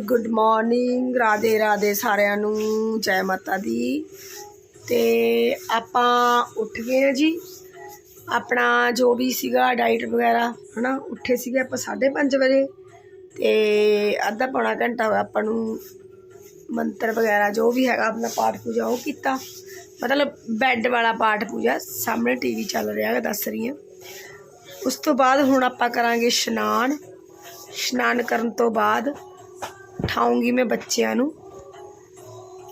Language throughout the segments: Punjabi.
ਗੁੱਡ ਮਾਰਨਿੰਗ, ਰਾਧੇ ਰਾਧੇ ਸਾਰਿਆਂ ਨੂੰ, ਜੈ ਮਾਤਾ ਦੀ। ਤੇ ਆਪਾਂ ਉੱਠ ਗਏ ਆ ਜੀ। ਆਪਣਾ ਜੋ ਵੀ ਸੀਗਾ ਡਾਈਟ ਵਗੈਰਾ, ਹਨਾ, ਉੱਠੇ ਸੀਗੇ ਆਪਾਂ 5:30 ਵਜੇ। ਤੇ ਅੱਧਾ ਪੌਣਾ ਘੰਟਾ ਹੋਇਆ ਆਪਾਂ ਨੂੰ ਮੰਤਰ ਵਗੈਰਾ ਜੋ ਵੀ ਹੈਗਾ ਆਪਣਾ ਪਾਠ ਪੂਜਾ ਉਹ ਕੀਤਾ। ਮਤਲਬ ਬੈੱਡ ਵਾਲਾ ਪਾਠ ਪੂਜਾ ਸਾਹਮਣੇ ਟੀਵੀ ਚੱਲ ਰਿਹਾ ਹੈ ਦੱਸ ਰਹੀ ਹਾਂ। ਉਸ ਤੋਂ ਬਾਅਦ ਹੁਣ ਆਪਾਂ ਕਰਾਂਗੇ ਇਸ਼ਨਾਨ। ਇਸ਼ਨਾਨ ਕਰਨ ਤੋਂ ਬਾਅਦ ਉਠਾਉਂਗੀ ਮੈਂ ਬੱਚਿਆਂ ਨੂੰ।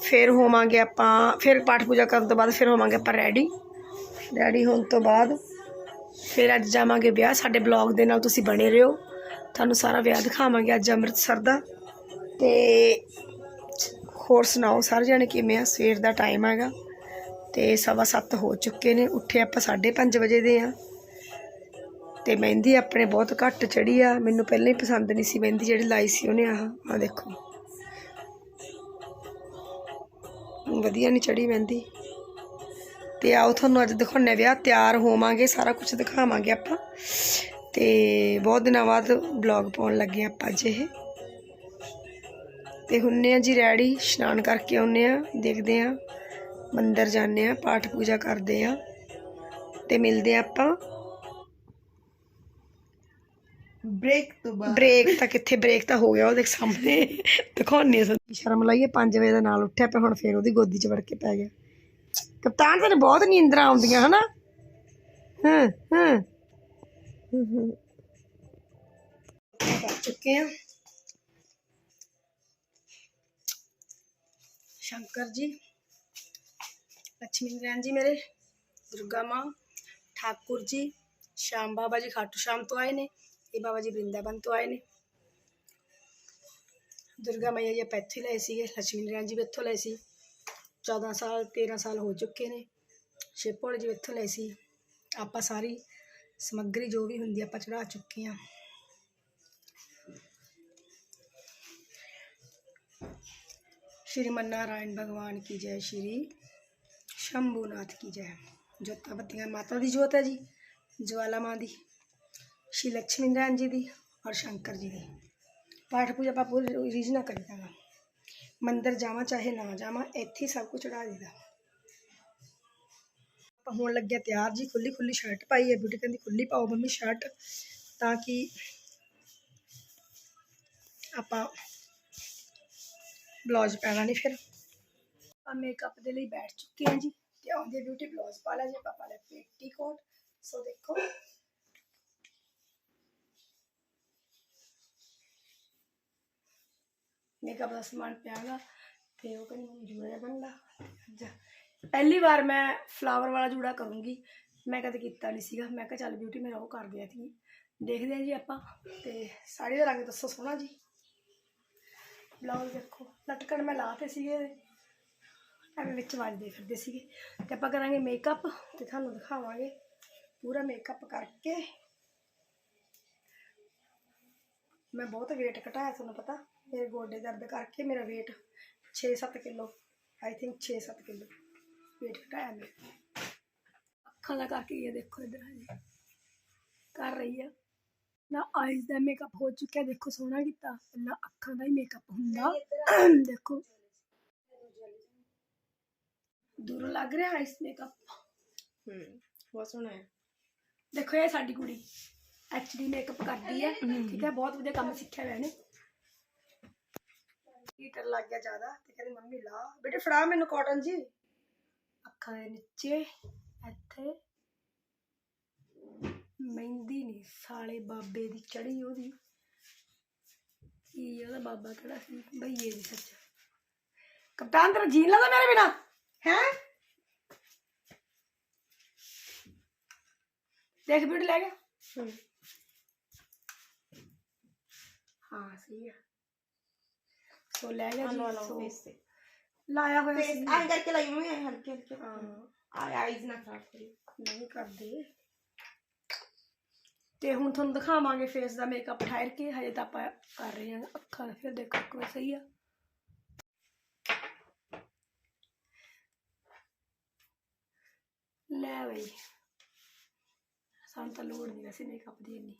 ਫਿਰ ਹੋਵਾਂਗੇ ਆਪਾਂ, ਫਿਰ ਪਾਠ ਪੂਜਾ ਕਰਨ ਤੋਂ ਬਾਅਦ ਫਿਰ ਹੋਵਾਂਗੇ ਆਪਾਂ ਰੈਡੀ ਰੈਡੀ ਹੋਣ ਤੋਂ ਬਾਅਦ ਫਿਰ ਅੱਜ ਜਾਵਾਂਗੇ ਵਿਆਹ। ਸਾਡੇ ਬਲੌਗ ਦੇ ਨਾਲ ਤੁਸੀਂ ਬਣੇ ਰਹੋ। ਤੁਹਾਨੂੰ ਸਾਰਾ ਵਿਆਹ ਦਿਖਾਵਾਂਗੇ ਅੱਜ ਅੰਮ੍ਰਿਤਸਰ ਦਾ। ਤੇ ਹੋਰ ਸੁਣਾਓ ਸਾਰੇ ਜਣੇ ਕਿਵੇਂ ਆ? ਸਵੇਰ ਦਾ ਟਾਈਮ ਹੈਗਾ। ਤੇ ਸਵਾ ਸੱਤ ਹੋ ਚੁੱਕੇ ਨੇ। ਉੱਠੇ ਆਪਾਂ 5:30 ਵਜੇ ਦੇ ਆ। ਤੇ ਮਹਿੰਦੀ ਆਪਣੇ ਬਹੁਤ ਘੱਟ ਚੜੀ ਆ। ਮੈਨੂੰ ਪਹਿਲਾਂ ਹੀ ਪਸੰਦ ਨਹੀਂ ਸੀ ਮਹਿੰਦੀ ਜਿਹੜੀ ਲਾਈ ਸੀ ਉਹਨੇ ਆਹ। ਆ ਦੇਖੋ। ਵਧੀਆ ਨਹੀਂ ਚੜੀ ਮਹਿੰਦੀ। ਤੇ ਆਓ ਤੁਹਾਨੂੰ ਅੱਜ ਦਿਖਾਉਣੇ ਵਿਆਹ। ਤਿਆਰ ਹੋਵਾਂਗੇ, ਸਾਰਾ ਕੁਝ ਦਿਖਾਵਾਂਗੇ ਆਪਾਂ। ਤੇ ਬਹੁਤ ਦਿਨਾਂ ਬਾਅਦ ਵਲੌਗ ਪਾਉਣ ਲੱਗੇ ਆਪਾਂ ਅੱਜ ਇਹ। ਤੇ ਹੁੰਨੇ ਆ ਜੀ ਰੈਡੀ। ਇਸ਼ਨਾਨ ਕਰਕੇ ਆਉਨੇ ਆ ਦੇਖਦੇ ਆ ਮੰਦਰ ਜਾਂਦੇ ਆ ਪਾਠ ਪੂਜਾ ਕਰਦੇ ਆ ਤੇ ਮਿਲਦੇ ਆ ਆਪਾਂ। ਬ੍ਰੇਕ ਤੋਂ ਬਾਅਦ। ਬ੍ਰੇਕ ਤਾਂ ਕਿੱਥੇ ਬ੍ਰੇਕ ਤਾਂ ਹੋ ਗਿਆ ਉਹਦੇ ਸਾਹਮਣੇ। ਦਿਖਾਉਣੀ ਸੰਦੀ ਸ਼ਰਮ ਲਾਈਏ 5 ਵਜੇ ਦੇ ਨਾਲ ਉੱਠਿਆ ਪਿਆ ਹੁਣ ਫੇਰ ਉਹਦੀ ਗੋਦੀ 'ਚ ਵੜ ਕੇ ਪੈ ਗਿਆ। ਕਪਤਾਨ ਤੈਨੂੰ ਬਹੁਤ ਨੀਂਦਰਾਂ ਆਉਂਦੀਆਂ ਹਨਾ? ਹਾਂ ਹਾਂ। ਕਰ ਚੁੱਕੇ ਆ ਸ਼ੰਕਰ ਜੀ ਲక్ష్ਮੀ ਨਾਰਾਇਣ ਜੀ ਮੇਰੇ ਦੁਰਗਾ ਮਾਂ ਠਾਕੁਰ ਜੀ ਸ਼ਾਮ ਬਾਬਾ ਜੀ ਖਾਟੂ ਸ਼ਾਮ ਤੋਂ ਆਏ ਨੇ। ये बाबा जी वृंदावन तो आए ने। दुर्गा मैया जी आप इतों लाए थे लक्ष्मी नारायण जी भी इतों लाए थे चौदह साल तेरह साल हो चुके ने। शिव जी भी इतों लाए थे आप सारी समग्री जो भी होंगी आप चढ़ा चुके हैं श्री नारायण भगवान की जय, श्री शंभूनाथ की जय। जोत जोताबत्तियाँ माता की जोत है जी ज्वाला माँ की ਸ਼੍ਰੀ ਲక్ష్ਮੀ ਨਾਰਾਇਣ ਜੀ ਦੀ ਔਰ ਸ਼ੰਕਰ ਜੀ ਦੀ ਪਾਠ ਪੂਜਾ ਆਪਾਂ ਪੂਰੀ ਰੀਝ ਨਾਲ ਕਰੀਦਾ ਗਾ ਮੰਦਿਰ ਜਾਵਾਂ ਚਾਹੇ ਨਾ ਜਾਵਾਂ ਇੱਥੇ ਹੀ ਸਭ ਕੁਝ ਚੜਾ ਦਿੱਤਾ ਆਪਾਂ ਹੋਣ ਲੱਗਿਆ ਤਿਆਰ ਜੀ ਖੁੱਲੀ ਖੁੱਲੀ ਸ਼ਰਟ ਪਾਈ ਹੈ ਬਿਊਟੀ ਕਹਿੰਦੀ ਖੁੱਲੀ ਪਾਓ ਮੰਮੀ ਸ਼ਰਟ ਤਾਂ ਕਿ ਆਪਾਂ ਬਲਾਉਜ਼ ਪੈਣਾ ਨਹੀਂ ਫਿਰ ਆ ਮੇਕਅਪ ਦੇ ਲਈ ਬੈਠ ਚੁੱਕੇ ਹਾਂ ਜੀ ਤੇ ਆਉਂਦੇ ਬਿਊਟੀ ਬਲਾਉਜ਼ ਪਾ ਲਿਆ ਜੀ ਪਾਪਾ ਨੇ ਪੇਟੀ ਕੋਟ ਸੋ ਦੇਖੋ ਮੇਕਅਪ ਦਾ ਸਮਾਨ ਪਿਆਗਾ ਤੇ ਉਹ ਕਹਿੰਦੀ ਮੈਨੂੰ ਜੂੜਾ ਜਿਹਾ ਬਣਦਾ ਅੱਜ ਪਹਿਲੀ ਵਾਰ ਮੈਂ ਫਲਾਵਰ ਵਾਲਾ ਜੂੜਾ ਕਰੂੰਗੀ। ਮੈਂ ਕਦੇ ਕੀਤਾ ਨਹੀਂ ਸੀਗਾ। ਮੈਂ ਕਿਹਾ ਚੱਲ ਬਿਊਟੀ ਮੇਰਾ ਉਹ ਕਰ ਦਿਆ ਸੀ ਦੇਖਦੇ ਹਾਂ ਜੀ ਆਪਾਂ। ਤੇ ਸਾੜੀ ਦਾ ਰੰਗ ਦੱਸੋ ਸੋਹਣਾ ਜੀ। ਬਲਾਉਜ਼ ਦੇਖੋ। ਲਟਕਣ ਮੈਂ ਲਾਤੇ ਸੀਗੇ। ਐਵੇਂ ਵਿੱਚ ਵੱਜਦੇ ਫਿਰਦੇ ਸੀਗੇ। ਤੇ ਆਪਾਂ ਕਰਾਂਗੇ ਮੇਕਅਪ ਤੇ ਤੁਹਾਨੂੰ ਦਿਖਾਵਾਂਗੇ। ਪੂਰਾ ਮੇਕਅਪ ਕਰਕੇ। ਮੈਂ ਬਹੁਤ weight ਘਟਾਇਆ, ਤੁਹਾਨੂੰ ਪਤਾ। ਮੇਰੇ ਗੋਡੇ ਦਰਦ ਕਰਕੇ ਮੇਰਾ weight 6-7 kilo I think 6-7 kilo. weight ਘਟਾਇਆ ਮੈਂ ਅੱਖਾਂ ਦਾ ਕਰਕੇ ਇਹ ਦੇਖੋ ਇਧਰ ਹਜੇ। ਕਰ ਰਹੀ ਆ। ਨਾ ਆਈਜ਼ ਦਾ ਮੇਕਅਪ ਹੋ ਚੁੱਕਿਆ ਦੇਖੋ ਸੋਹਣਾ ਕੀਤਾ ਪਹਿਲਾਂ ਅੱਖਾਂ ਦਾ ਹੀ ਮੇਕਅਪ ਹੁੰਦਾ। ਦੇਖੋ। ਦੂਰ ਲੱਗ ਰਿਹਾ ਆਈਸ ਮੇਕਅਪ ਹੂੰ ਬਹੁਤ ਸੋਹਣਾ ਹੈ। ਦੇਖੋ ਇਹ ਸਾਡੀ ਕੁੜੀ ਐਚਡੀ ਮੇਕਅਪ ਕਰਦੀ ਹੈ। ਠੀਕ ਹੈ ਬਹੁਤ ਵਧੀਆ ਕੰਮ ਸਿੱਖਿਆ ਹੋਇਆ ਨੇ ਹੀਟਰ ਲੱਗ ਗਿਆ ਜ਼ਿਆਦਾ ਤੇ ਕਹਿੰਦੀ ਮੰਮੀ ਲਾ। ਬੇਟੇ ਫੜਾ ਮੈਨੂੰ ਕਾਟਨ ਜੀ। ਅੱਖਾਂ ਦੇ ਨੀਚੇ ਇੱਥੇ। ਮਹਿੰਦੀ ਨਹੀਂ ਸਾਲੇ ਬਾਬੇ ਦੀ ਚੜੀ ਉਹਦੀ। ਕੀ ਉਹਦਾ ਬਾਬਾ ਕਿਹੜਾ ਸੀ? ਭਈਏ ਦੀ ਸੱਚ। ਕਪਤਾਨ ਤੇਰਾ ਜੀਨ ਲੱਗਦਾ ਮੇਰੇ ਬਿਨਾ? ਹੈ? ਦੇਖ ਵੀਡ ਲੈ ਗਿਆ ਹੂੰ। ਹਾਂ ਸਹੀ ਆ। ਸੋ ਲੈ ਜੀ ਸੋ ਤੇ। ਲਾਇਆ ਹੋਇਆ ਫੇਸ ਸੀ। ਆਂ ਕਰਕੇ ਲਾਈ ਮੈਂ ਹਲਕੇ ਹਲਕੇ ਹਾਂ। ਆ ਆਈਜ਼ ਨਾ ਖਰਾਬ ਕਰੀ। ਨਹੀਂ ਕਰਦੇ। ਤੇ ਹੁਣ ਤੁਹਾਨੂੰ ਦਿਖਾਵਾਂਗੇ ਫੇਸ ਦਾ ਮੇਕਅਪ ਠਹਿਰ ਕੇ ਹਜੇ ਤਾਂ ਆਪਾਂ ਕਰ ਰਹੇ ਹਾਂ ਅੱਖਾਂ ਫਿਰ ਦੇਖੋ ਕੋਈ ਸਹੀ ਆ। ਲੈ ਬਈ। ਸਾਨੂੰ ਤਾਂ ਲੋੜ ਨਹੀਂ ਵੈਸੇ ਮੇਕਅਪ ਦੀ ਇੰਨੀ।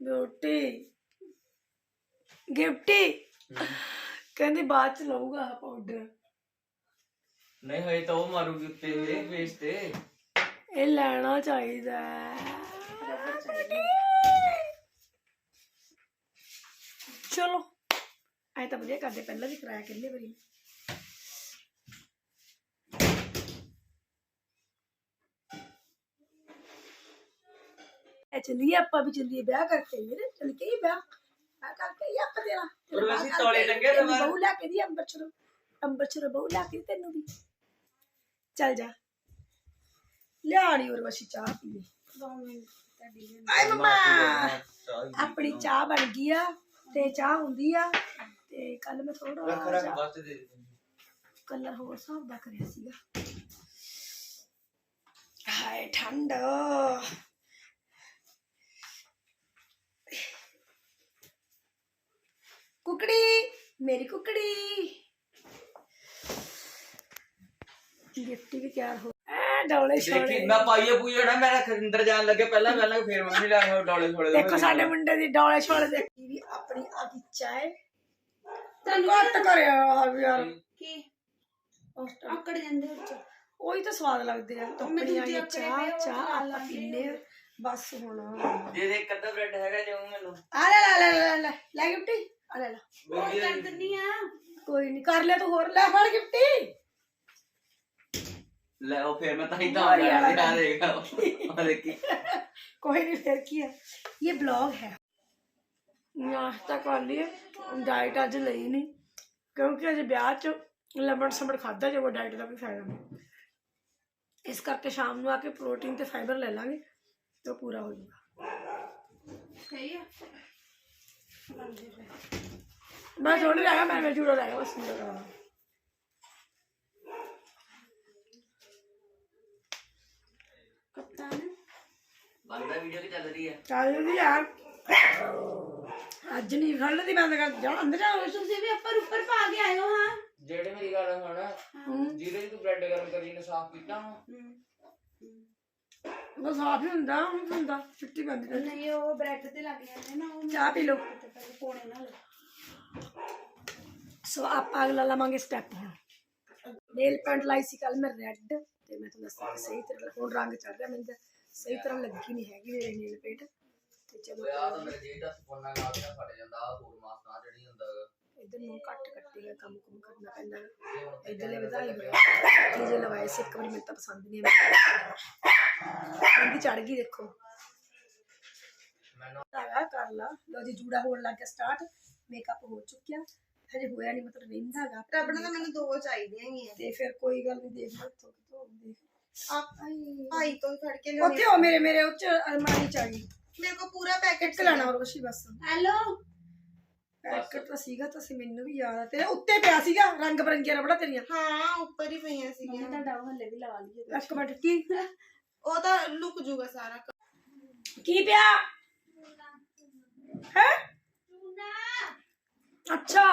ਬਿਊਟੀ। ਗਿਫਟੀ। ਕਹਿੰਦੀ ਬਾਅਦ ਚ ਲਊਗਾ ਆ ਪਾਊਡਰ ਨਹੀਂ ਹੋਏ ਤਾਂ ਉਹ ਮਾਰੂਗੀ ਉੱਤੇ ਮੇਰੇ ਫੇਸ ਤੇ। ਇਹ ਲੈਣਾ ਚਾਹੀਦਾ ਚਲੋ। ਐ ਤਾਂ ਵਧੀਆ ਕਰਦੇ ਪਹਿਲਾਂ ਵੀ ਕਰਾਇਆ ਕਿੰਨੇ ਵਾਰੀ। ਚੱਲੀਏ ਆਪਾਂ ਵੀ ਚੱਲੀਏ ਵਿਆਹ ਕਰਕੇ ਆਈਏ ਨਾ ਚੱਲ ਕੇ ਹੀ ਵਿਆਹ ਵਿਆਹ ਕਰਕੇ ਆਈਏ ਆਪਾਂ ਤੇਰਾ ਤੇਰਾ ਉਰਵਸ਼ੀ ਵਿਆਹ ਕਰਕੇ ਤੌਲੇ ਆਈਏ, ਟੰਗੇ ਤੈਨੂੰ। ਬਹੂ ਲੈ ਕੇ ਦੀ ਅੰਬਰਸਰ ਅੰਬਰਸਰ ਬਹੂ ਲੈ ਕੇ ਦੀ ਤੈਨੂੰ ਵੀ। ਚੱਲ ਜਾ। ਲਿਆ ਨੀ ਉਰਵਸ਼ੀ ਚਾਹ ਪੀਏ ਆਏ ਮਮਾ। ਆਪਣੀ ਚਾਹ ਬਣ ਗਈ ਆ ਤੇ ਚਾਹ ਹੁੰਦੀ ਆ ਤੇ ਕੱਲ ਮੈਂ ਥੋੜਾ ਬਸ ਦੇ ਦੇ। ਕਲਰ ਹੋਰ ਹਿਸਾਬ ਦਾ ਕਰਿਆ ਸੀਗਾ। ਹਾਏ ਠੰਡ। ਕੁਕੜੀ ਮੇਰੀ ਕੁਕੜੀ। ਗਿਫਟੀ ਵੀ ਤਿਆਰ ਹੋ ਐ ਡੌਲੇ ਦੇਖੀ ਛੋੜੇ ਮੈਂ ਪਾਈਏ ਪੂਈਏ ਨਾ ਮੇਰਾ ਖਰਿੰਦਰ ਜਾਣ ਲੱਗੇ ਪਹਿਲਾਂ ਪਹਿਲਾਂ ਫੇਰ ਮੰਮੀ ਲੈ ਕੇ ਡੋਲੇ ਛੋੜੇ ਦੇਖੋ ਸਾਡੇ ਮੁੰਡੇ ਦੀ ਡੌਲੇ ਛੋੜੇ ਦੇਖੀ ਵੀ ਆਪਣੀ ਆ ਗਈ ਚਾਹ ਤੈਨੂੰ ਘੱਟ ਕਰਿਆ ਆ ਵੀ ਯਾਰ। ਕੀ? ਉਸ time ਆਕੜ ਜਾਂਦੇ ਵਿੱਚ ਉਹੀ ਤਾਂ ਸਵਾਦ ਲੱਗਦੇ ਆ। ਟੋਪੜੀਆਂ ਦੂਜੇ ਦੀ ਆਕੜੇ ਚਾਹ ਪਏ, ਉਹ ਚਾਹ ਤਾਂ ਆਪਾਂ ਲਾਂਗੇ। ਪੀਨੇ ਆ। ਬਸ ਹੁਣ। ਦੇ ਕੱਦਾ ਬ੍ਰੈਡ ਹੈਗਾ ਜਾਉ ਮੈਨੂੰ। ਆ ਲੈ ਲੈ ਲੈ ਲੈ ਲੈ। ਲੈ ਗਿਫਟੀ। ਲੈ ਲੈ ਬੇਬੀ ਕਰ ਦਿੰਨੀ ਆ ਕੋਈ ਨਹੀਂ ਕਰ ਲਿਆ ਤੂੰ ਹੋਰ ਲੈ ਫੜ ਗਿਫਟੀ ਲੈ ਉਹ ਫੇਰ ਮੈਂ ਤਾਂ ਹੀ ਤਾਂ ਮਾਰੀ ਆ ਵਾਲਾ ਦੇਖਾ ਉਹ ਦੇਖੀ ਕੋਈ ਨਹੀਂ ਫਿਰ ਕੀ ਹੈ ਇਹ ਬਲੌਗ ਹੈ ਨਾਸ਼ਤਾ ਕਰ ਲਿਆ ਡਾਈਟ ਅੱਜ ਲਈ ਨਹੀਂ ਕਿਉਂਕਿ ਅਜੇ ਵਿਆਹ ਚ ਲੰਬੜ ਸੰਬੜ ਖਾਦਾ ਜੇ ਉਹ ਡਾਈਟ ਦਾ ਵੀ ਫਾਇਦਾ ਨਹੀਂ ਇਸ ਕਰਕੇ ਸ਼ਾਮ ਨੂੰ ਆ ਕੇ ਪ੍ਰੋਟੀਨ ਤੇ ਫਾਈਬਰ ਲੈ ਲਾਂਗੇ ਤੇ ਉਹ ਪੂਰਾ ਹੋ ਜਾਊਗਾ ਸਹੀ ਆ ਮੈਂ ਥੋੜੀ ਰਹਿ ਗਿਆ ਮੈਂ ਮੈਂ ਜੂੜਾ ਰਹਿ ਗਿਆ ਬਸ ਮੇਰਾ ਕਪਤਾਨ ਬੰਦਾ ਵੀਡੀਓ ਕਿ ਚੱਲ ਰਹੀ ਹੈ ਚੱਲ ਜੀ ਯਾਰ ਅੱਜ ਨਹੀਂ ਖੜ ਦੀ ਬੰਦ ਕਰ ਜਾ ਅੰਦਰ ਜਾ ਤੁਸੀਂ ਵੀ ਉੱਪਰ ਉੱਪਰ ਪਾ ਕੇ ਆਏ ਹੋ ਹਾਂ ਜਿਹੜੇ ਮੇਰੀ ਗੱਲ ਸੁਣ ਜਿਹਦੇ ਚ ਤੂੰ ਬ੍ਰੈਡ ਗਰਮ ਕਰੀ ਨੇ ਸਾਫ਼ ਕੀਤਾ ਵਾ। ਉਹ ਸਾਫ਼ ਹੀ ਹੁੰਦਾ ਹੁਣ ਹੁੰਦਾ ਛੁੱਟੀ ਬੰਦ ਕਰ ਨਹੀਂ ਉਹ ਬ੍ਰੈਡ ਤੇ ਲੱਗ ਜਾਂਦੇ ਨਾ ਉਹ ਚਾਹ ਪੀ ਲਓ। ਪੋਣੇ ਨਾਲ। ਸੋ ਆਪਾਂ ਅਗਲਾ ਲਵਾਂਗੇ ਸਟੈਪ ਹੁਣ। ਨੇਲ ਪੈਂਟ ਲਾਈ ਸੀ ਕੱਲ ਮੈਂ ਰੈੱਡ ਤੇ ਮੈਂ ਤੁਹਾਨੂੰ ਦੱਸਿਆ ਸਹੀ ਤਰ੍ਹਾਂ ਹੁਣ ਰੰਗ ਚੜ ਰਿਹਾ ਮੈਨੂੰ ਤਾਂ ਸਹੀ ਤਰ੍ਹਾਂ ਲੱਗੀ ਨਹੀਂ ਹੈਗੀ ਮੇਰੇ ਨੇਲ ਪੇਂਟ ਤੇ ਚਲੋ ਆ ਤਾਂ ਮੇਰੇ ਦਾ ਫੋਨਾਂ ਨਾਲ ਤਾਂ ਫੜ ਜਾਂਦਾ ਆ ਹੋਰ ਮਾਸ ਨਾ ਚੜੀ ਹੁੰਦਾ। ਇਧਰ ਨੂੰ ਕੱਟ ਕੱਟੀ ਹੈ ਕੰਮ ਕੁਮ ਕਰਨਾ ਪੈਂਦਾ। ਇੱਧਰਲੇ ਵਧਾਈ ਹੋਇਆ ਜੇ ਲਵਾਏ ਸੀ ਇੱਕ ਵਾਰੀ ਮੈਨੂੰ ਤਾਂ ਪਸੰਦ ਨਹੀਂ ਆਇਆ। ਮੈਨੂੰ ਚੜ ਗਈ ਦੇਖੋ ਮੈਨੂੰ ਹੈਗਾ ਕਰ ਲਾ ਲੋ ਜੀ ਜੂੜਾ ਹੋਣ ਲੱਗ ਗਿਆ ਸਟਾਰਟ ਮੇਕਅਪ ਹੋ ਚੁੱਕਿਆ ਹਜੇ ਹੋਇਆ ਨਹੀਂ ਮਤਲਬ ਰਹਿੰਦਾ ਹੈਗਾ ਰੱਬ ਨੇ ਤਾਂ ਮੈਨੂੰ ਦੋ ਚਾਹੀਦੀਆਂ ਹੀ ਤੇ ਫਿਰ ਕੋਈ ਗੱਲ ਨਹੀਂ ਦੇਖ ਲਓ ਤੋਂ ਤੋਂ ਦੇਖ ਆ ਆਈ ਭਾਈ ਤੋਂ ਹੀ ਫੜ ਕੇ ਉੱਥੇ ਹੋ ਮੇਰੇ ਮੇਰੇ ਉੱਚ ਅਲਮਾਰੀ ਚ ਆ ਗਈ ਮੇਰੇ ਕੋ ਪੂਰਾ ਪੈਕੇਟ ਇੱਕ ਲੈਣਾ ਹੋਰ ਵਸ਼ੀ ਬਸ ਹੈਲੋ ਪੈਕਟ ਤਾਂ ਸੀਗਾ ਤਾਂ ਸੀ ਮੈਨੂੰ ਵੀ ਯਾਦ ਆ ਤੇਰੇ ਉੱਤੇ ਪਿਆ ਸੀਗਾ ਰੰਗ ਬਰੰਗੀਆਂ ਰਬੜਾ ਤੇਰੀਆਂ ਹਾਂ ਉੱਪਰ ਹੀ ਪਈਆਂ ਸੀਗੀਆਂ ਤੁਹਾਡਾ ਉਹ ਹੱਲੇ ਵੀ ਲਵਾ ਲਈਏ ਇੱਕ ਮਿੰਟ ਕੀ ਉਹ ਤਾਂ ਲੁਕ ਜੂਗਾ ਸਾਰਾ ਕੀ ਪਿਆ ਹੈ ਅੱਛਾ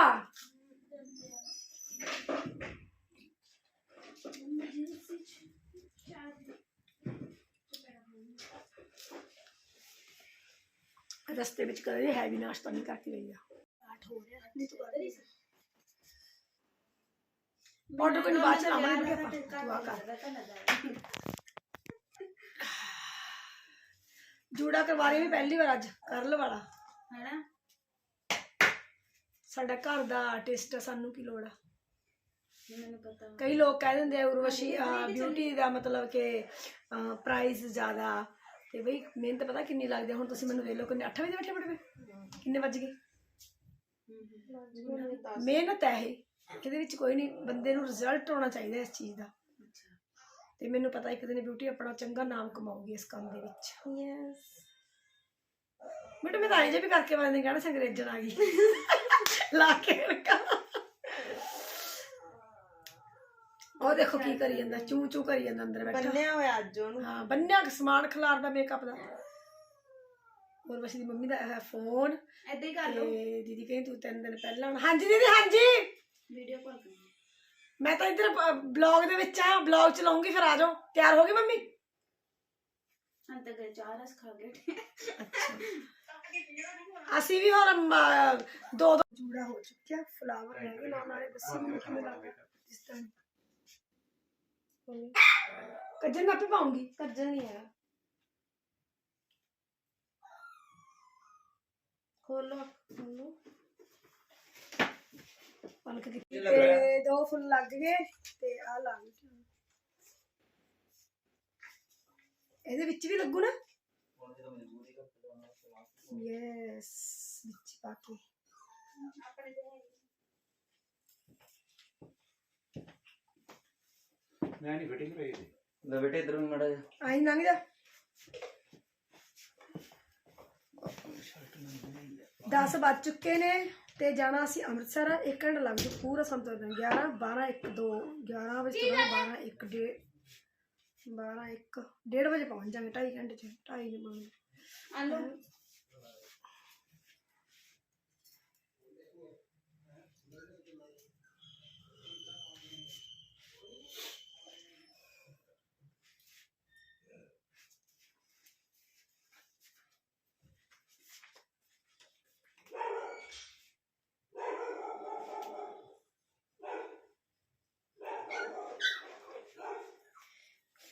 ਰਸਤੇ ਵਿੱਚ ਕਦੇ ਹੈਵੀ ਨਾਸ਼ਤਾ ਨਹੀਂ ਕਰਕੇ ਗਈ ਆ ਆਠ ਹੋ ਰਿਹਾ ਨਹੀਂ ਤੂੰ ਕਰ ਰਹੀ ਸੀ ਆਰਡਰ ਕੋਈ ਬਾਅਦ ਚ ਲਾਵਾਂਗੇ ਬੇਟਾ ਤੂੰ ਆ ਕਰ ਜੂੜਾ ਕਰਵਾ ਰਹੀ ਵੀ ਪਹਿਲੀ ਵਾਰ ਅੱਜ ਕਰ ਲਵਾਲਾ ਹੈਨਾ? ਸਾਡਾ ਘਰ ਦਾ ਆਰਟਿਸਟ ਸਾਨੂੰ ਕੀ ਲੋੜ ਆ? ਮੈਨੂੰ ਪਤਾ। ਕਈ ਲੋਕ ਕਹਿ ਦਿੰਦੇ ਆ ਉਰਵਸ਼ੀ ਬਿਊਟੀ ਦਾ ਮਤਲਬ ਕਿ ਪ੍ਰਾਈਸ ਜ਼ਿਆਦਾ। ਤੇ ਬਈ ਮਿਹਨਤ ਪਤਾ ਕਿੰਨੀ ਲੱਗਦੀ ਆ? ਹੁਣ ਤੁਸੀਂ ਮੈਨੂੰ ਵੇਖ ਲਓ ਕਿੰਨੇ 8 ਵਜੇ ਬੈਠੇ ਬੜਵੇ ਕਿੰਨੇ ਵੱਜ ਗਏ? ਮਿਹਨਤ ਹੈ ਇਹ। ਇਹਦੇ ਵਿੱਚ ਕੋਈ ਨਹੀਂ ਬੰਦੇ ਨੂੰ ਰਿਜ਼ਲਟ ਆਉਣਾ ਚਾਹੀਦਾ ਇਸ ਚੀਜ਼ ਦਾ। ਤੇ ਮੈਨੂੰ ਪਤਾ ਇੱਕ ਦਿਨ ਬਿਊਟੀ ਆਪਣਾ ਚੰਗਾ ਨਾਮ ਕਮਾਊਗੀ ਇਸ ਕੰਮ ਦੇ ਵਿੱਚ। ਯੈਸ ਬਟ ਮੈਂ ਤਾਂ ਇਹ ਜੇ ਵੀ ਕਰਕੇ ਬੰਦੇ ਕਹਿਣਾ ਸੀ ਅੰਗਰੇਜ਼ਣ ਆ ਗਈ। ਲਾ ਕੇ ਰੱਖਾ। ਉਹ ਦੇਖੋ ਕੀ ਕਰੀ ਜਾਂਦਾ ਚੂ ਚੂ ਕਰੀ ਜਾਂਦਾ ਅੰਦਰ ਬੈਠਾ। ਬੰਨਿਆ ਹੋਇਆ ਅੱਜ ਉਹਨੂੰ। ਹਾਂ ਬੰਨਿਆ ਸਮਾਨ ਖਿਲਾਰਦਾ ਮੇਕਅਪ ਦਾ। ਹੋਰ ਵਸੀ ਦੀ ਮੰਮੀ ਦਾ ਹੈ ਫੋਨ ਏਦਾਂ ਹੀ ਕਰ ਲਓ। ਦੀਦੀ ਕਹਿੰਦੀ ਤੂੰ ਤਿੰਨ ਦਿਨ ਪਹਿਲਾਂ। ਹਾਂਜੀ ਦੀਦੀ ਹਾਂਜੀ। ਵੀਡੀਓ ਕਾਲ ਮੈਂ ਤਾਂ ਇੱਧਰ ਬਲੌਗ ਦੇ ਵਿੱਚ ਆ ਬਲੌਗ ਚਲਾਉਂਗੀ ਫਿਰ ਆ ਜਾਓ ਤਿਆਰ ਹੋ ਗਈ ਮੰਮੀ ਹਾਂ ਤਾਂ ਗਏ ਚਾਹ ਰਸ ਖਾ ਗਏ ਅੱਛਾ ਅਸੀਂ ਵੀ ਹੁਣ ਅਮ, ਦੋ ਦੋ ਜੂੜਾ ਹੋ ਚੁੱਕਿਆ ਫਲਾਵਰ ਰਹਿ ਗਏ ਲਾਉਣ ਵਾਲੇ ਦੱਸੀ ਮੈਨੂੰ ਕਿਵੇਂ ਲੱਗਦਾ ਇਸ ਤਰ੍ਹਾਂ ਕੱਜਣ ਮੈਂ ਆਪੇ ਪਾਉਂਗੀ ਕੱਜਣ ਨਹੀਂ ਹੈ ਖੋਲੋ ਖੋਲੋ ਪਲਕ ਕੀਤੀ ਤੇ ਦੋ ਫੁੱਲ ਲੱਗ ਗਏ ਤੇ ਆ ਲੱਗ ਗਏ ਇਹਦੇ ਵਿੱਚ ਵੀ ਲੱਗੂ ਨਾ ਯੈਸ ਵਿੱਚ ਪਾ ਕੇ ਮੈਂ ਨਹੀਂ ਫਿਟਿੰਗ ਰਹੀ ਸੀ ਲੈ ਬੇਟੇ ਇਧਰ ਨੂੰ ਮੜਾ ਜਾ ਆਈ ਲੰਘ ਜਾ 10 ਵੱਜ ਚੁੱਕੇ ਨੇ ਤੇ ਜਾਣਾ ਅਸੀਂ ਅੰਮ੍ਰਿਤਸਰ 1 ਘੰਟਾ ਲੱਗ ਜੂ ਪੂਰਾ ਸੰਤਰ 11 12 1 2 11 ਵਜੇ ਤੋਂ 12 1 ਡੇਢ 12 1 ਡੇਢ ਵਜੇ ਪਹੁੰਚ ਜਾਵਾਂਗੇ 2.5 ਘੰਟੇ ਚ 2.5 ਦੇ ਪਹੁੰਚ ਆਲੂ।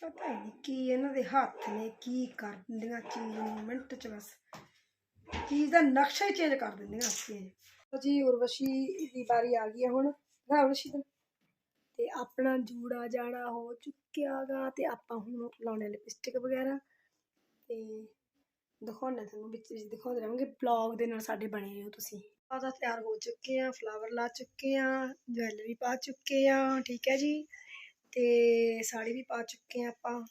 ਪਤਾ ਹੀ ਨਹੀਂ ਕੀ ਇਹਨਾਂ ਦੇ ਹੱਥ ਨੇ ਕੀ ਕਰ ਦਿੰਦੀਆਂ ਚੀਜ਼ ਨੂੰ, ਮਿੰਟ ਚ ਬਸ। ਚੀਜ਼ ਦਾ ਨਕਸ਼ਾ ਹੀ ਚੇਂਜ ਕਰ ਦਿੰਦੀਆਂ ਅਸੀਂ ਜੀ, ਉਰਵਸ਼ੀ ਦੀ ਵਾਰੀ ਆ ਗਈ ਹੈ ਹੁਣ। ਹਾਂ ਉਰਵਸ਼ੀ ਦਾ ਤੇ ਆਪਣਾ ਜੂੜਾ ਜਾੜਾ ਹੋ ਚੁੱਕਿਆਗਾ ਤੇ ਆਪਾਂ ਹੁਣ ਲਾਉਣੇ ਲਿਪਸਟਿਕ ਵਗੈਰਾ। ਤੇ ਦਿਖਾਉਣਾ ਤੁਹਾਨੂੰ ਵਿੱਚ ਵਿੱਚ, ਦਿਖਾਉਂਦੇ ਰਹਾਂਗੇ। ਬਲੌਗ ਦੇ ਨਾਲ ਸਾਡੇ ਬਣੇ ਰਹੋ ਤੁਸੀਂ। ਆਦਾ ਤਿਆਰ ਹੋ ਚੁੱਕੇ ਆ ਫਲਾਵਰ ਲਾ ਚੁੱਕੇ ਆ ਜਵੈਲਰੀ ਪਾ ਚੁੱਕੇ ਆ, ਠੀਕ ਹੈ ਜੀ। ਤੇ ਸਾੜੀ ਵੀ ਪਾ ਚੁੱਕੇ ਆ ਆਪਾਂ।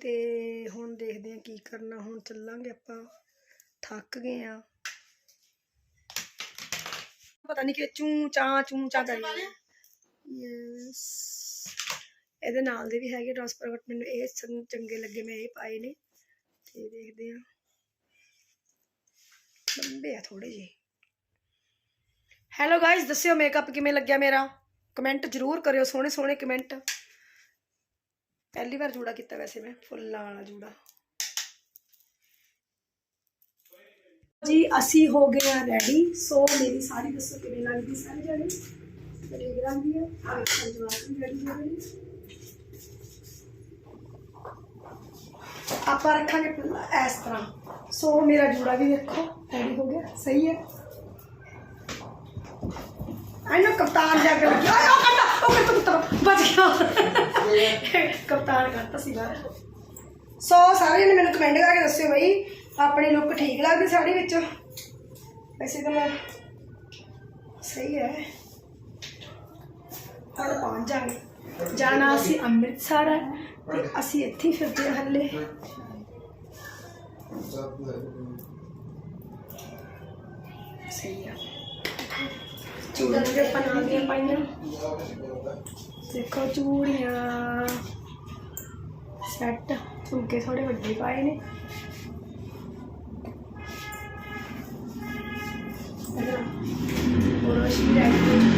ਤੇ ਹੁਣ ਦੇਖਦੇ ਆ ਕੀ ਕਰਨਾ ਹੁਣ ਚੱਲਾਂਗੇ ਆਪਾਂ। ਥੱਕ ਗਏ ਆ ਪਤਾ ਨਹੀਂ ਕਿ ਚੂੰ ਚਾ ਚੂੰ ਚਾ ਕਰੀ। ਯੈਸ ਇਹਦੇ ਨਾਲ ਦੇ ਵੀ ਹੈਗੇ ਟ੍ਰਾਂਸਫਰ ਬਟ ਮੈਨੂੰ ਇਹ ਚੰਗੇ ਲੱਗੇ ਮੈਂ ਇਹ ਪਾਏ ਨੇ। ਤੇ ਦੇਖਦੇ ਆ ਲੰਬੇ ਆ ਥੋੜੇ ਜਿਹੇ। ਹੈਲੋ ਗਾਇਸ ਦੱਸਿਓ ਮੇਕਅਪ ਕਿਵੇਂ ਲੱਗਿਆ ਮੇਰਾ ਕਮੈਂਟ ਜ਼ਰੂਰ ਕਰਿਓ ਸੋਹਣੇ ਸੋਹਣੇ ਕਮੈਂਟ ਪਹਿਲੀ ਵਾਰ ਜੂੜਾ ਕੀਤਾ ਵੈਸੇ ਮੈਂ ਫੁੱਲਾਂ ਵਾਲਾ ਜੂੜਾ ਜੀ ਅਸੀਂ ਹੋ ਗਏ ਆ ਰੈਡੀ ਸੋ ਮੇਰੀ ਸਾੜੀ ਦੱਸੋ ਕਿਵੇਂ ਲੱਗਦੀ ਸਾਰੀ ਜਣੀ ਠੀਕ ਲੱਗਦੀ ਹੈ ਆ ਵੇਖੋ ਜਵਾਬ ਵੀ ਰੈਡੀ ਹੋ ਗਏ ਨੇ। ਆਪਾਂ ਰੱਖਾਂਗੇ ਪਹਿਲਾਂ ਇਸ ਤਰ੍ਹਾਂ ਸੋ ਮੇਰਾ ਜੂੜਾ ਵੀ ਦੇਖੋ ਰੈਡੀ ਹੋ ਗਿਆ ਸਹੀ ਹੈ ਆਇਨਾ ਕਪਤਾਨ ਜਾ ਕੇ ਲੱਗਿਆ ਓਏ, ਉਹ ਕੰਦਾ ਉਹ ਮੇਰੇ ਕੁੱਤਾ ਬਚ ਗਿਆ। ਕਪਤਾਨ ਕਰਤਾ ਸੀ ਸੋ ਸਾਰਿਆਂ ਨੇ ਮੈਨੂੰ ਕਮੈਂਟ ਕਰਕੇ ਦੱਸਿਓ ਬਈ, ਆਪਣੀ ਲੁੱਕ ਠੀਕ ਲੱਗਦੀ ਸਾੜੀ ਵਿੱਚ? ਵੈਸੇ ਤਾਂ ਮੈਂ ਸਹੀ ਹੈ। ਹੁਣ ਪਹੁੰਚ ਜਾਵਾਂਗੇ। ਜਾਣਾ ਅਸੀਂ ਅੰਮ੍ਰਿਤਸਰ ਹੈ, ਤੇ ਅਸੀਂ ਇੱਥੇ ਹੀ ਫਿਰਦੇ ਹਾਂ ਹੱਲੇ। ਸਹੀ ਹੈ। ਚੂੜੀਆਂ ਦੇ ਆਪਾਂ ਨਾਲ ਦੀਆਂ ਪਾਈਆਂ ਦੇਖੋ ਚੂੜੀਆਂ ਸੈੱਟ ਝੁਮਕੇ ਥੋੜੇ ਵੱਡੇ ਪਾਏ ਨੇ ਹੋਰ ਅਸੀਂ ਰੈਡੀ ਹੋ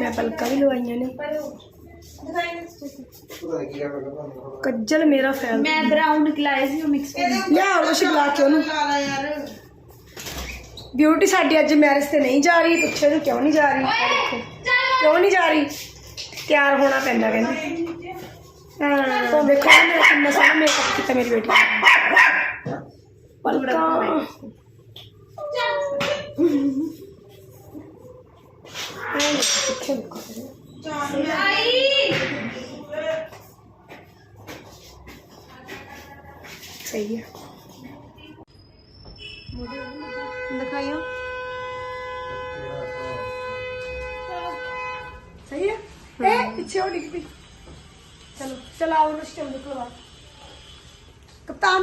ਮੈਂ ਪਲਕਾਂ ਵੀ ਲਵਾਈਆਂ ਨੇ। ਕੱਜਲ ਮੇਰਾ ਫੈਨ ਮੈਂ ਬਰਾਊਨ ਨਿਕਲਾਇਆ ਸੀ ਉਹ ਮਿਕਸ ਲਿਆ ਉਹ ਬੁਲਾ ਕੇ ਉਹਨੂੰ। ਬਿਊਟੀ ਸਾਡੀ ਅੱਜ ਮੈਰਿਜ ਤੇ ਨਹੀਂ ਜਾ ਰਹੀ ਪੁੱਛੇ ਨੂੰ ਕਿਉਂ ਨਹੀਂ ਜਾ ਰਹੀ? ਦੇਖੋ ਕਿਉਂ ਨਹੀਂ ਜਾ ਰਹੀ? ਤਿਆਰ ਹੋਣਾ ਪੈਂਦਾ ਕਹਿੰਦੀ। ਹਾਂ ਦੇਖੋ ਨਾ ਮੇਰਾ ਕਿੰਨਾ ਸੋਹਣਾ ਮੇਕਅਪ ਕੀਤਾ ਮੇਰੀ ਬੇਟੀ 이렇게 묶거든요. ਸਹੀ ਹੈ ਪਿੱਛੇ ਹੋ ਡਿੱਗ ਚਲੋ ਚਲਾਓ ਕਪਤਾਨ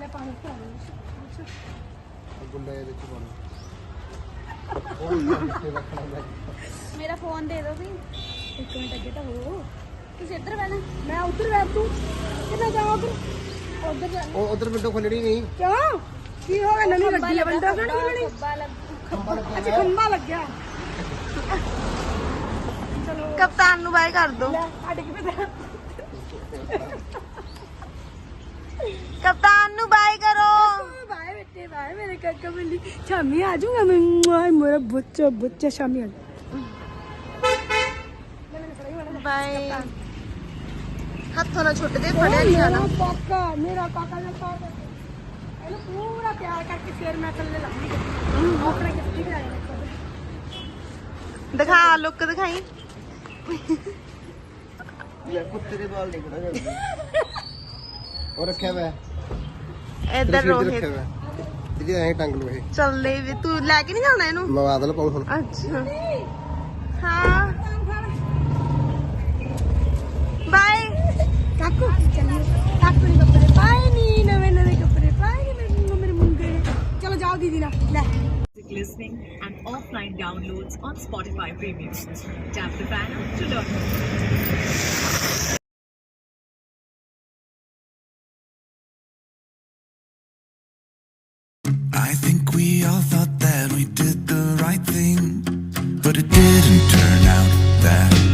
ਲੈ ਪਾਣੀ ਪਾ ਲੈ ਗੁੰਡੇ ਦੇ ਵਿੱਚ ਪਾਉਣਾ। ਉਹ ਇੱਥੇ ਰੱਖਣਾ ਮੈਂ ਮੇਰਾ ਫੋਨ ਦੇ ਦਿਓ ਵੀ। ਇੱਕ ਮਿੰਟ ਅੱਗੇ ਤਾਂ ਹੋ। ਤੁਸੀਂ ਇੱਧਰ ਬੈਣਾ ਮੈਂ ਉਧਰ ਬੈਠ ਤੂੰ। ਕਿੰਨਾ ਜਾਵਾਂ ਉਧਰ? ਉਧਰ ਜਾ। ਉਹ ਉਧਰ ਵਿੰਡੋ ਖੋਲਣੀ ਨਹੀਂ। ਕਿਉਂ? ਕੀ ਹੋ ਗਿਆ? ਨਵੀਂ ਲੱਗੀ ਆ ਬੰਦਾ ਕਿਹੜੀ ਖੋਲਣੀ ਖੱਬਾ ਲੱਗ ਅੱਛਾ ਖੰਭਾ ਲੱਗਿਆ। ਚਲੋ। ਕਪਤਾਨ ਨੂੰ ਬਾਏ ਕਰ ਦੋ। ਲੈ ਸਾਡੇ ਕਿਵੇਂ ਦਾ ਕਪਤਾਨ ਨੂੰ ਬਾਏ ਕਰੋ। ਬਾਏ ਬੇਟੇ ਬਾਏ ਮੇਰੇ ਕਾਕਾ ਬਿੱਲੀ। ਸ਼ਾਮੀ ਆ ਜਾਊਂਗਾ ਮੈਂ। ਮੁਆ, ਮੇਰਾ ਬੱਚਾ ਬੱਚਾ ਸ਼ਾਮੀ ਆ ਬਾਏ। ਹੱਥੋਂ ਨਾ ਛੁੱਟ ਦੇ ਫੜਿਆ ਨਹੀਂ ਜਾਣਾ। ਕਾਕਾ ਮੇਰਾ ਕਾਕਾ ਦਾ ਪਾਰ ਇਹਨੂੰ ਪੂਰਾ ਪਿਆਰ ਕਰਕੇ ਫੇਰ ਮੈਂ ਥੱਲੇ ਲਾਉਂਗੀ ਆਪਣੇ ਕਿੱਥੇ ਵੀ ਆਇਆ ਦਿਖਾ ਲੁੱਕ ਦਿਖਾਈ। ਲੈ ਕੁੱਤੇ ਦੇ ਬਾਲ ਨਹੀਂ ਖੜਾ ਜਾਂਦੇ ਉਹ ਰੱਖਿਆ ਹੋਇਆ। ਇੱਧਰ ਰੋਹਿਤ। ਦੀਦੀ ਐਂ ਟੰਗ ਲੋ ਇਹ। ਚੱਲੇ ਵੀ ਤੂੰ ਲੈ ਕੇ ਨਹੀਂ ਜਾਣਾ ਇਹਨੂੰ? ਮੈਂ ਬਾਦਲ ਪਾਉਂ ਹੁਣ। ਅੱਛਾ। ਹਾਂ। ਬਾਏ। ਕਾਕੂ ਚੱਲੀਏ। ਕਾਕੂ ਨੇ ਕੱਪੜੇ ਪਾਏ ਨਹੀਂ ਨਵੇਂ ਨਵੇਂ ਕੱਪੜੇ ਪਾਏ ਨੀ ਮੇਰੇ ਮੇਰੇ ਮੁੰਡੇ ਨੇ। ਚਲੋ ਜਾਓ ਦੀਦੀ ਨਾਲ ਲੈ। And offline downloads on Spotify Premium. Tap the banner to learn more. I think we all thought that we did the right thing, but it didn't turn out that